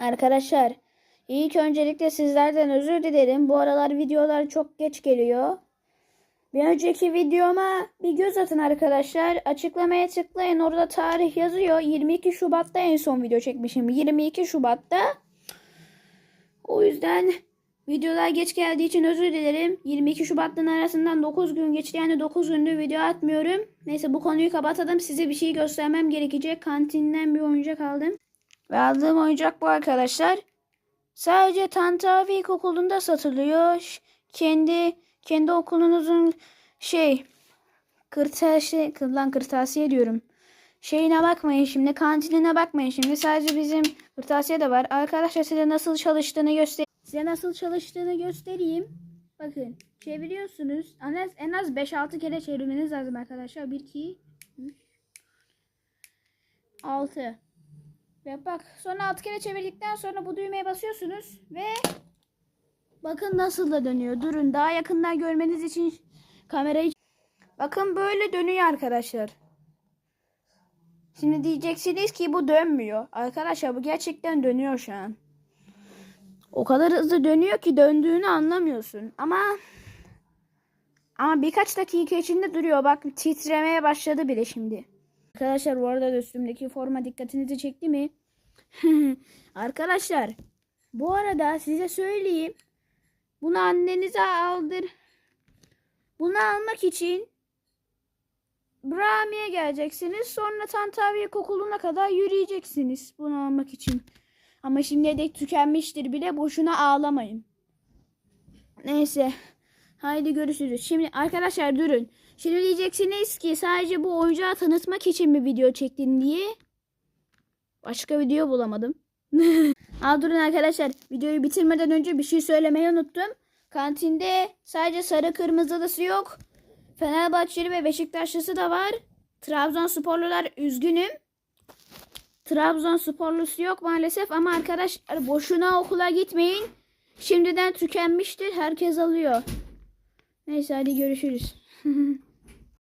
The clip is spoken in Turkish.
Arkadaşlar ilk öncelikle sizlerden özür dilerim. Bu aralar videolar çok geç geliyor. Bir önceki videoma bir göz atın arkadaşlar. Açıklamaya tıklayın. Orada tarih yazıyor. 22 Şubat'ta en son video çekmişim. 22 Şubat'ta. O yüzden videolar geç geldiği için özür dilerim. 22 Şubat'tan arasından 9 gün geçti. Yani 9 gündür video atmıyorum. Neyse bu konuyu kapatalım. Size bir şey göstermem gerekecek. Kantinden bir oyuncak aldım. Ve aldığım oyuncak bu arkadaşlar. Sadece Tantavi İlkokulu'nda satılıyor. Kendi kendi okulunuzun şey kırtasiye lan kırtasiye diyorum. Şeyine bakmayın şimdi kantinine bakmayın şimdi sadece bizim kırtasiye de var. Arkadaşlar size nasıl çalıştığını göster size nasıl çalıştığını göstereyim. Bakın çeviriyorsunuz. En az, en az 5-6 kere çevirmeniz lazım arkadaşlar. 1 2 3 6 ve bak sonra alt kere çevirdikten sonra bu düğmeye basıyorsunuz ve bakın nasıl da dönüyor. Durun daha yakından görmeniz için kamerayı bakın böyle dönüyor arkadaşlar. Şimdi diyeceksiniz ki bu dönmüyor. Arkadaşlar bu gerçekten dönüyor şu an. O kadar hızlı dönüyor ki döndüğünü anlamıyorsun. Ama ama birkaç dakika içinde duruyor. Bak titremeye başladı bile şimdi. Arkadaşlar bu arada da üstümdeki forma dikkatinizi çekti mi? Arkadaşlar bu arada size söyleyeyim. Bunu annenize aldır. Bunu almak için Brami'ye geleceksiniz. Sonra Tantaviye Kokulu'na kadar yürüyeceksiniz bunu almak için. Ama şimdiye dek tükenmiştir bile. Boşuna ağlamayın. Neyse. Haydi görüşürüz. Şimdi arkadaşlar durun. Şimdi diyeceksiniz ki sadece bu oyuncağı tanıtmak için bir video çektin diye. Başka video bulamadım. Aa durun arkadaşlar. Videoyu bitirmeden önce bir şey söylemeyi unuttum. Kantinde sadece sarı kırmızılısı yok. Fenerbahçeli ve Beşiktaşlısı da var. Trabzonsporlular üzgünüm. Trabzonsporlusu yok maalesef ama arkadaşlar boşuna okula gitmeyin. Şimdiden tükenmiştir. Herkes alıyor. Neyse hadi görüşürüz.